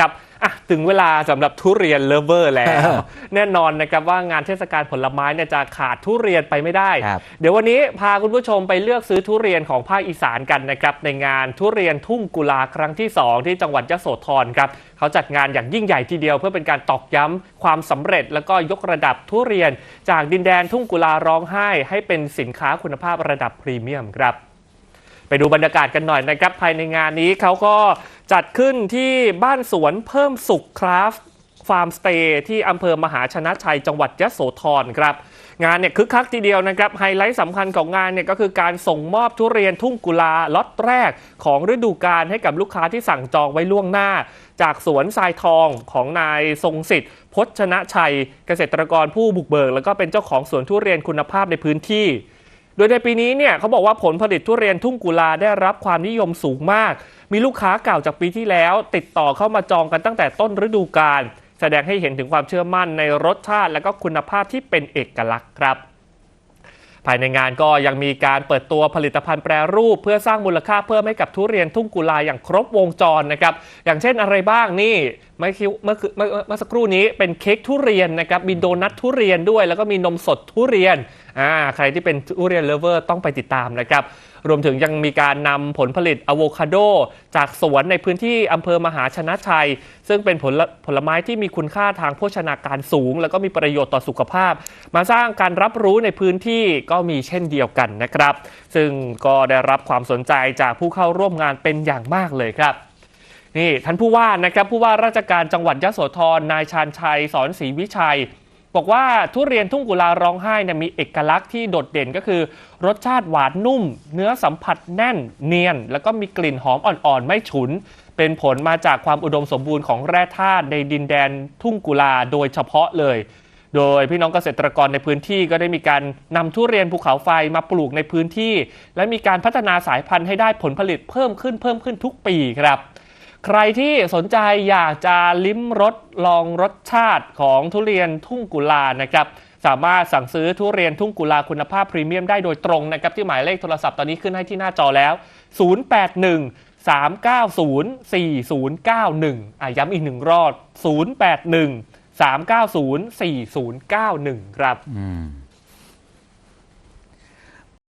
กับอะถึงเวลาสำหรับทุเรียนเลฟเวอร์แล้ว แน่นอนนะครับว่างานเทศกาลผลไม้เนี่ยจะขาดทุเรียนไปไม่ได้ครับเดี๋ยววันนี้พาคุณผู้ชมไปเลือกซื้อทุเรียนของภาคอีสานกันนะครับในงานทุเรียนทุ่งกุลาครั้งที่ 2 ที่จังหวัดยโสธรครับเขาจัดงานอย่างยิ่งใหญ่ทีเดียวเพื่อเป็นการตอกย้ำความสำเร็จ แล้วก็ยกระดับทุเรียน จากดินแดนทุ่งกุลาร้องไห้ ให้เป็นสินค้าคุณภาพระดับพรีเมียมครับ ไปดูบรรยากาศกันหน่อยนะครับ ภายในงานนี้เขาก็จัดขึ้นที่บ้านสวนเพิ่มสุขคราฟฟาร์มสเตย์ที่อำเภอมหาชนะชัยจังหวัดยะโสธรครับงานเนี่ยคึกคักทีเดียวนะครับไฮไลท์สำคัญของงานเนี่ยก็คือการส่งมอบทุเรียนทุ่งกุลาล็อตแรกของฤดูกาลให้กับลูกค้าที่สั่งจองไว้ล่วงหน้า จากสวนทรายทองของนายทรงสิทธิ์พจนะชัย เกษตรกรผู้บุกเบิก แล้วก็เป็นเจ้าของสวนทุเรียนคุณภาพในพื้นที่ โดยในปีนี้เนี่ยเขาบอกว่าผลผลิตทุเรียนทุ่งกุลาได้รับความนิยมสูงมาก มีลูกค้าเก่าจากปีที่แล้ว ติดต่อเข้ามาจองกันตั้งแต่ต้นฤดูกาลแสดงให้เห็นถึงความเชื่อมั่นในรสชาติ และก็คุณภาพที่เป็นเอกลักษณ์ครับ ภายในงานก็ยังมีการเปิดตัวผลิตภัณฑ์แปรรูป เพื่อสร้างมูลค่าเพิ่มให้กับทุเรียนทุ่งกุลาอย่างครบวงจรนะครับอย่างเช่นอะไรบ้างนี่เมื่อคิวเมื่อคือเมื่อเมื่อสักครู่นี้เป็นเค้กทุเรียนนะครับมีโดนัททุเรียนด้วย แล้วก็มีนมสดทุเรียน อ่าใครที่เป็นทุเรียนเลเวอร์ต้องไปติดตามนะครับ รวมถึงยังมีการนำผลผลิตอะโวคาโด จากสวนในพื้นที่อำเภอมหาชนะชัย ซึ่งเป็นผลผลไม้ที่มีคุณค่าทางโภชนาการสูง แล้วก็มีประโยชน์ต่อสุขภาพ มาสร้างการรับรู้ในพื้นที่ก็มีเช่นเดียวกันนะครับ ซึ่งก็ได้รับความสนใจจากผู้เข้าร่วมงานเป็นอย่างมากเลยครับนี่ท่านผู้ว่านะครับผู้ว่าราชการจังหวัดยะโสธรนายชาญชัยสอนศรีวิชัย บอกว่าทุเรียนทุ่งกุลาร้องไห้เนี่ยมีเอกลักษณ์ที่โดดเด่นก็คือ รสชาติหวานนุ่ม เนื้อสัมผัสแน่นเนียน แล้วก็มีกลิ่นหอมอ่อนๆ ไม่ฉุน เป็นผลมาจากความอุดมสมบูรณ์ของแร่ธาตุในดินแดนทุ่งกุลาโดยเฉพาะเลย โดยพี่น้องเกษตรกรในพื้นที่ก็ได้มีการนำทุเรียนภูเขาไฟมาปลูกในพื้นที่ และมีการพัฒนาสายพันธุ์ให้ได้ผลผลิตเพิ่มขึ้นเพิ่มขึ้นทุกปีครับ ใครที่สนใจอยากจะลิ้มรสลองรสชาติของทุเรียนทุ่งกุลานะครับสามารถสั่งซื้อทุเรียนทุ่งกุลาคุณภาพพรีเมียมได้โดยตรงนะครับที่หมายเลขโทรศัพท์ตอนนี้ขึ้นให้ที่หน้าจอแล้ว 081 390 4091อะย้ำอีกหนึ่งรอบ081 390 4091 ครับอืม